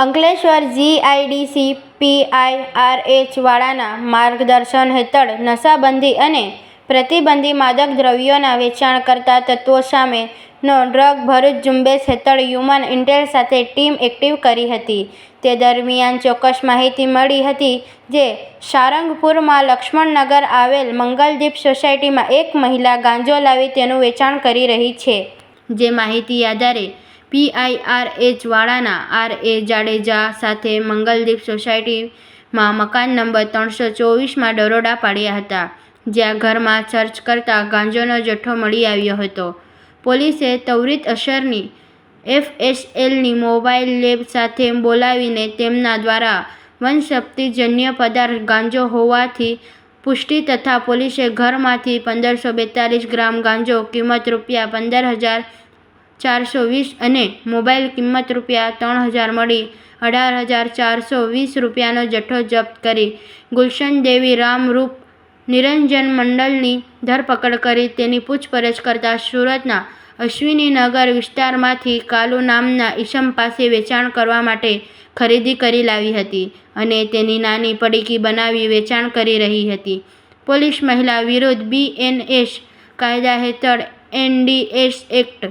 Ankleshwar GIDC પીઆઈઆરએચ વાળાના માર્ગદર્શન હેઠળ નશાબંધી અને પ્રતિબંધી માદક દ્રવ્યોના વેચાણ કરતા તત્વો સામેનો ડ્રગ ભરૂચ ઝુંબેશ હેઠળ હ્યુમન ઇન્ટેલ સાથે ટીમ એક્ટિવ કરી હતી. તે દરમિયાન ચોક્કસ માહિતી મળી હતી જે સારંગપુરમાં લક્ષ્મણનગર આવેલ મંગલદીપ સોસાયટીમાં એક મહિલા ગાંજો લાવી તેનું વેચાણ કરી રહી છે. જે માહિતી આધારે પીઆઈઆરએચ વાળાના આર એ જાડેજા સાથે મંગલદીપ સોસાયટીમાં મકાન નંબર ત્રણસો ચોવીસમાં દરોડા પાડ્યા હતા, જ્યાં ઘરમાં સર્ચ કરતા ગાંજોનો જથ્થો મળી આવ્યો હતો. પોલીસે ત્વરિત અસરની એફએસએલની મોબાઈલ લેબ સાથે બોલાવીને તેમના દ્વારા વનશક્તિજન્ય પદાર્થ ગાંજો હોવાથી પુષ્ટિ તથા પોલીસે ઘરમાંથી પંદરસો બેતાલીસ ગ્રામ ગાંજો, કિંમત રૂપિયા પંદર હજાર ચારસો વીસ અને મોબાઈલ કિંમત રૂપિયા ત્રણ હજાર મળી. અઢાર હજાર ચારસો વીસ રૂપિયાનો જથ્થો જપ્ત કરી. ગુલશનદેવી રામરૂપ નિરંજન મંડળની ધરપકડ કરી તેની પૂછપરછ કરતાં સુરતના અશ્વિનીનગર વિસ્તારમાંથી કાલુ નામના ઈશમ પાસે વેચાણ કરવા માટે ખરીદી કરી લાવી હતી અને તેની નાની પડીકી બનાવી વેચાણ કરી રહી હતી. પોલીસ મહિલા વિરુદ્ધ બીએનએસ કાયદા હેઠળ એનડીએસ એક્ટ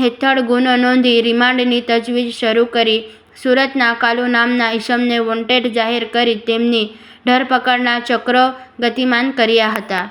હેઠળ ગુનો નોંધી રિમાન્ડની તજવીજ શરૂ કરી. સુરતના કાલુ નામના ઈસમને વોન્ટેડ જાહેર કરી તેમની ધરપકડના ચક્રો ગતિમાન કર્યા હતા.